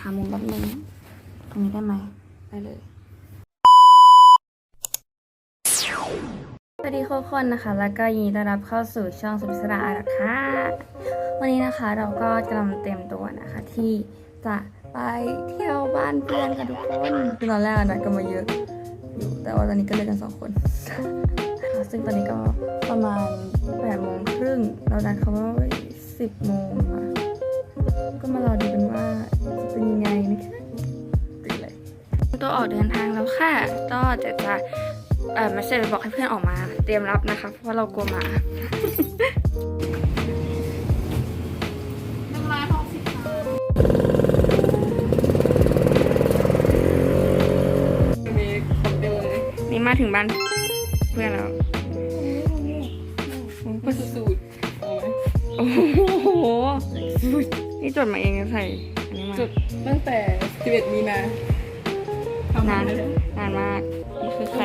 หามุมแป๊บนึงตรงนี้ได้ไหมได้เลยสวัสดีทุกคนนะคะ แล้วก็ยินดีต้อนรับเข้าสู่ช่องสุพิศราอารักค่ะวันนี้นะคะเราก็กำลังเตรียมตัวนะคะ ที่จะไปเที่ยวบ้านเพื่อนกันทุกคนคือตอนแรกนัดกันมาเยอะอยู่แต่ว่าตอนนี้ก็เลยกันสองคน ซึ่งตอนนี้ก็ประมาณแปดโมงครึ่งเรานัดเขาว่าสิบโมงค่ะก็มารอดูกัน ออกเดินทางแล้วค่ะ ก็เดี๋ยวจะเอ่อไม่ใช่ไปบอกให้เพื่อนออกมา เตรียมรับนะคะ เพราะว่าเรากลัวหมามีคนเดียวเลยนี่มาถึงบ้านเพื่อนแล้วมันสูตรเอาไหมโอ้โห นี่จดมาเองใส่อันนี้มาจุดตั้งแต่ 11 มีนาทำ นานเลยนานมาก นี่คือใค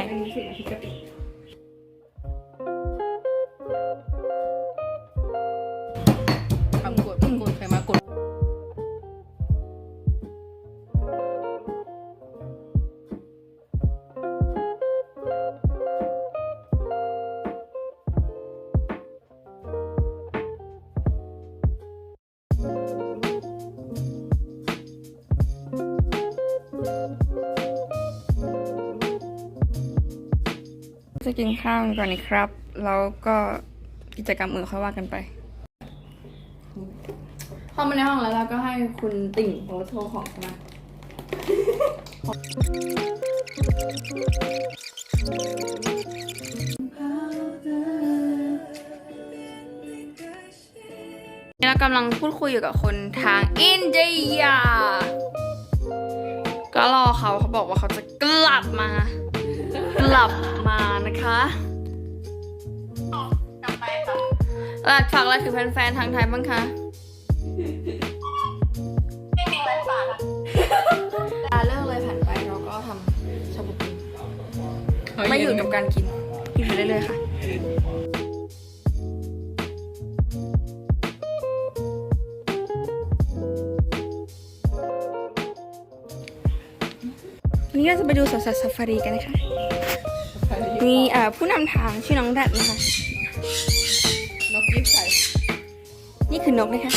จะกินข้าวกันก่อนนี่ครับ แล้วก็กิจกรรมอื่นค่อยว่ากันไปเข้ามาในห้องแล้วเราก็ให้คุณติ่งโพสต์โทรของมานี่เรากำลังพูดคุยอยู่กับคนทางอินเดีย ก็รอเขาเขาบอกว่าเขาจะกลับมาก ลับมานะคะกลับไปค่ะฝากอะไรถึงแฟนๆทางไทยบ้างคะไม่มีอะไรฝากค่ะเลิกเลยผ่านไปเราก็ทำชาบูกินไม่หยุดกับการกินกินไปเรื่อยๆค่ะ นนี้เราจะไปดูสวนสัตว์ซาฟารีกันนะคะ มีเอ่อผู้นำทางชื่อน้องแดดนะคะ นกยิบใส่นี่คือนกนะคะ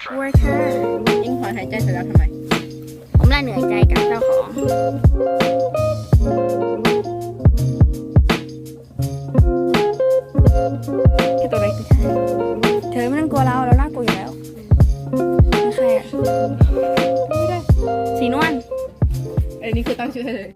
คือ water ยิ่งถอหายใจเสร็จแล้วทำไม ผมละเหนื่อยใจกับเจ้าของแค่ตัวเล็กไม่ใช่เธอไม่ต้องกลัวเราเราน่ากลัวอยู่แล้วไม่ใครอะสีนวลอันนี้คือตั้งชื่อให้เลย